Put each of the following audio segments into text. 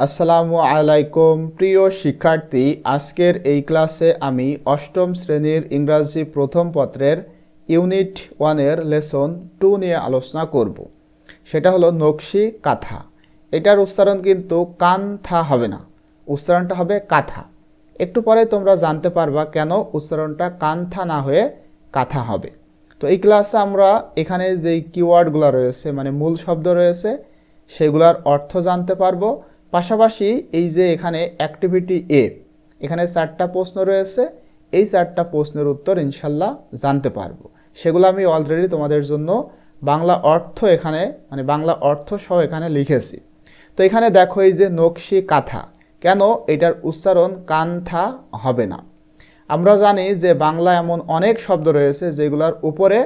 আসসালামু আলাইকুম, প্রিয় শিক্ষার্থী। আজকের এই ক্লাসে আমি অষ্টম শ্রেণির ইংরাজি প্রথম পত্রের ইউনিট ওয়ানের লেসন টু নিয়ে আলোচনা করব। সেটা হলো নকশি কাথা। এটার উচ্চারণ কিন্তু কান্থা হবে না। উচ্চারণটা হবে কাথা। একটু পরে তোমরা জানতে পারবা কেন উচ্চারণটা কান্থা না হয়ে কাথা হবে। তো এই ক্লাসে আমরা এখানে যেই কিওয়ার্ডগুলো রয়েছে মানে মূল শব্দ রয়েছে, সেগুলোর অর্থ জানতে পারব। পাশাপাশি এই যে এখানে অ্যাক্টিভিটি এ এখানে চারটা প্রশ্ন রয়েছে, এই চারটা প্রশ্নের উত্তর ইনশাল্লাহ জানতে পারব। সেগুলো আমি অলরেডি তোমাদের জন্য বাংলা অর্থ এখানে মানে বাংলা অর্থ সহ এখানে লিখেছি। তো এখানে দেখো এই যে নকশি কাথা, কেন এটার উচ্চারণ কান্থা হবে না? আমরা জানি যে বাংলা এমন অনেক শব্দ রয়েছে যেগুলোর উপরে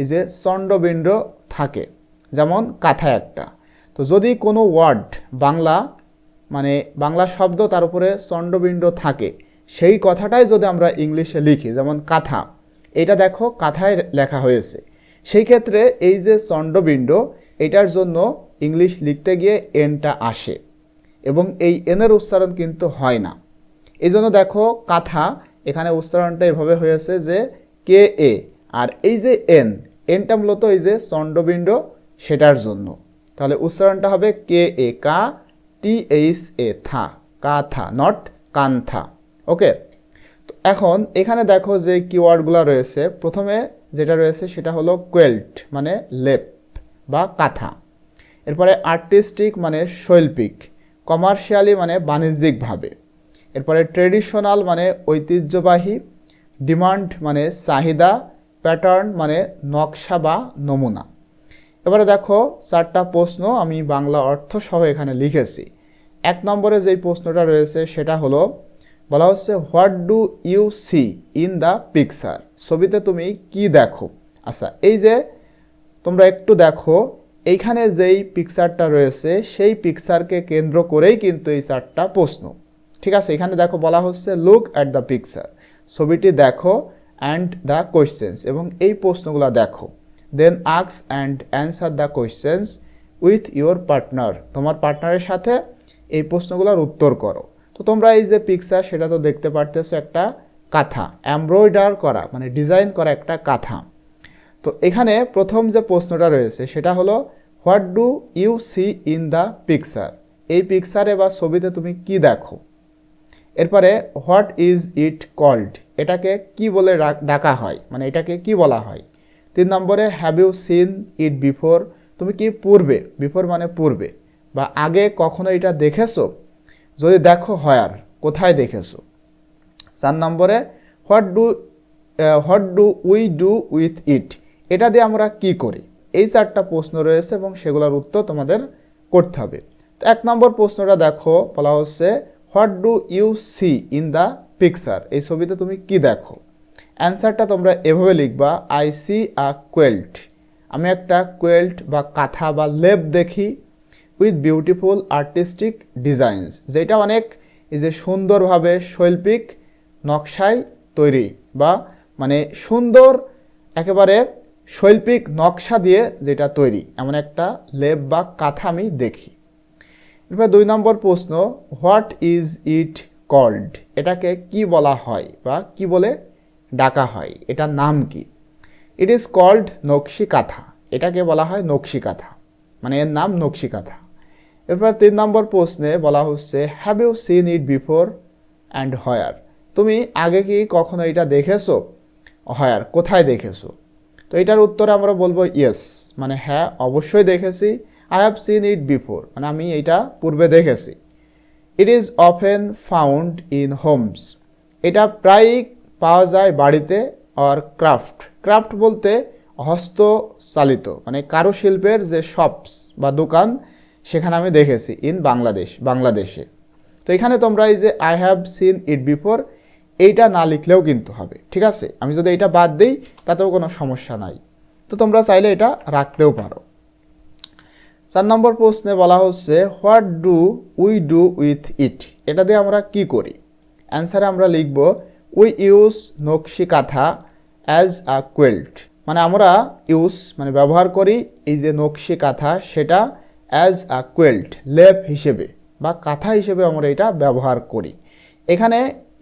এই যে চণ্ডবিণ্ড থাকে, যেমন কাথা একটা। তো যদি কোনো ওয়ার্ড বাংলা মানে বাংলা শব্দ তার উপরে চণ্ডবিণ্ড থাকে। সেই কথাটাই যদি আমরা ইংলিশে লিখি, যেমন কাথা, এটা দেখো কাথায় লেখা হয়েছে। সেই ক্ষেত্রে এই যে চণ্ডবিণ্ড এটার জন্য ইংলিশ লিখতে গিয়ে এনটা আসে এবং এই এনের উচ্চারণ কিন্তু হয় না। এই জন্য দেখো কাথা, এখানে উচ্চারণটা এভাবে হয়েছে যে কে এ, আর এই যে এন, এনটা মূলত এই যে চণ্ডবিণ্ড সেটার জন্য। তাহলে উচ্চারণটা হবে কে এ, কা টি এইচ এ থা কাথা নট কান্থা ওকে তো এখন এখানে দেখো যে কিওয়ার্ডগুলো রয়েছে। প্রথমে যেটা রয়েছে সেটা হলো কোয়েল্ট মানে লেপ বা কাঁথা। এরপরে আর্টিস্টিক মানে শৈল্পিক। কমার্শিয়ালি মানে বাণিজ্যিকভাবে। এরপরে ট্রেডিশনাল মানে ঐতিহ্যবাহী। ডিমান্ড মানে চাহিদা। প্যাটার্ন মানে নকশা বা নমুনা। এবারে দেখো চারটা প্রশ্ন আমি বাংলা অর্থ সহ এখানে লিখেছি। এক নম্বরে যেই প্রশ্নটা রয়েছে সেটা হলো, বলা হচ্ছে, what do you see in the picture? ছবিতে তুমি কি দেখো? আচ্ছা এই যে তোমরা একটু দেখো, এইখানে যেই পিকচারটা রয়েছে, সেই পিকচারকে কেন্দ্র করেই কিন্তু এই চারটা প্রশ্ন। ঠিক আছে, এখানে দেখো বলা হচ্ছে লুক অ্যাট দ্য পিকচার ছবিটি দেখো অ্যান্ড দ্য কোয়েশ্চেন্স এবং এই প্রশ্নগুলো দেখো। Then আক্স and answer the questions with your partner তোমার পার্টনারের সাথে এই প্রশ্নগুলোর উত্তর করো। তো তোমরা এই যে পিকচার সেটা তো দেখতে পারতেছো একটা কাঁথা। এমব্রয়ডার করা মানে ডিজাইন করা একটা কাঁথা। তো এখানে প্রথম যে প্রশ্নটা রয়েছে, সেটা হলো what do you see in the picture এই পিকচারে বা ছবিতে তুমি কি দেখো? এরপরে হোয়াট ইজ ইট কল্ড এটাকে কি বলে ডাকা হয়? মানে এটাকে কি বলা হয়? তিন নম্বরে have you seen it before তুমি কি পূর্বে? বিফোর মানে পূর্বে। বা আগে কখনো এটা দেখেছ? যদি দেখো হয়ার কোথায় দেখেছ? চার নম্বরে what do what do we do with it এটা দিয়ে আমরা কি করি? এই চারটা প্রশ্ন রয়েছে এবং সেগুলোর উত্তর তোমাদের করতে হবে। তো এক নম্বর প্রশ্নটা দেখো, বলা হচ্ছে what do you see in the picture এই ছবিতে তুমি কি দেখো? অ্যান্সারটা তোমরা এভাবে লিখবা আই সি আ কোয়েল্ট আমি একটা কোয়েল্ট বা কাঁথা বা লেপ দেখি উইথ বিউটিফুল আর্টিস্টিক ডিজাইনস যেটা অনেক এই যে সুন্দরভাবে শৈল্পিক নকশায় তৈরি বা মানে সুন্দর একেবারে শৈল্পিক নকশা দিয়ে যেটা তৈরি, এমন একটা লেপ বা কাঁথা আমি দেখি। এরপর দুই নম্বর প্রশ্ন হোয়াট ইজ ইট কল্ড এটাকে কি বলা হয় বা কি বলে? ডাকা হয়। এটার নাম কি? ইট ইজ কল্ড নকশি কাঁথা এটাকে বলা হয় নকশি কাঁথা মানে এর নাম নকশি কাঁথা এরপর তিন নম্বর প্রশ্নে বলা হচ্ছে have you seen it before and where তুমি আগে কি কখনো এটা দেখেছ? হয়ার কোথায় দেখেছ? তো এটার উত্তরে আমরা বলব ইয়েস মানে হ্যাঁ অবশ্যই দেখেছি। I have seen it before মানে আমি এটা পূর্বে দেখেছি। It is often found in homes এটা প্রায়ই পাওয়া যায় বাড়িতে আর ক্রাফট ক্রাফট বলতে হস্তচালিত মানে কারুশিল্পের যে শপস বা দোকান, সেখানে আমি দেখেছি ইন বাংলাদেশ, বাংলাদেশে। তো এখানে তোমরা এই যে I have seen it before এইটা না লিখলেও কিন্তু হবে, ঠিক আছে? আমি যদি এটা বাদ দিই, তাতেও কোনো সমস্যা নাই। তো তোমরা চাইলে এটা রাখতেও পারো। চার নম্বর প্রশ্নে বলা হচ্ছে what do we do with it এটা দিয়ে আমরা কি করি? অ্যান্সারে আমরা লিখব উই ইউজ নকশি কাঁথা অ্যাজ আ কোয়েল্ট মানে আমরা ইউজ মানে ব্যবহার করি এই যে নকশি কাঁথা, সেটা অ্যাজ আ কোয়েল্ট লেপ হিসেবে বা কাঁথা হিসেবে আমরা এটা ব্যবহার করি। এখানে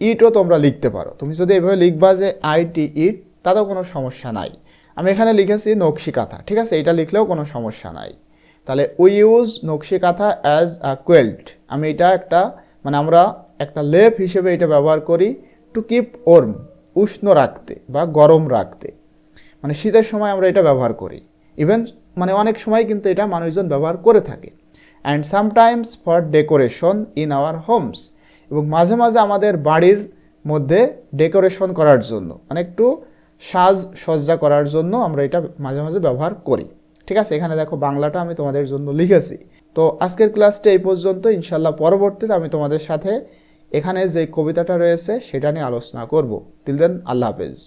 ইটও তোমরা লিখতে পারো। তুমি যদি এভাবে লিখবা যে আইটি ইট তাতেও কোনো সমস্যা নাই। আমি এখানে লিখেছি নকশি কাঁথা, ঠিক আছে? এটা লিখলেও কোনো সমস্যা নাই। তাহলে উই ইউজ নকশি কাঁথা অ্যাজ আ কোয়েল্ট আমি এটা একটা মানে আমরা একটা লেপ হিসেবে এটা ব্যবহার করি। টু কিপ ওর্ম উষ্ণ রাখতে বা গরম রাখতে। মানে শীতের সময় আমরা এটা ব্যবহার করি। ইভেন মানে অনেক সময় কিন্তু এটা মানুষজন ব্যবহার করে থাকে। And sometimes for decoration in our homes এবং মাঝে মাঝে আমাদের বাড়ির মধ্যে ডেকোরেশন করার জন্য মানে একটু সাজ সজ্জা করার জন্য আমরা এটা মাঝে মাঝে ব্যবহার করি। ঠিক আছে? এখানে দেখো বাংলাটা আমি তোমাদের জন্য লিখেছি। তো আজকের ক্লাসটা এই পর্যন্ত। ইনশাল্লাহ পরবর্তীতে আমি তোমাদের সাথে এখানে যে কবিতাটা রয়েছে সেটা নিয়ে আলোচনা করব। টিল দেন আল্লাহ হাফেজ।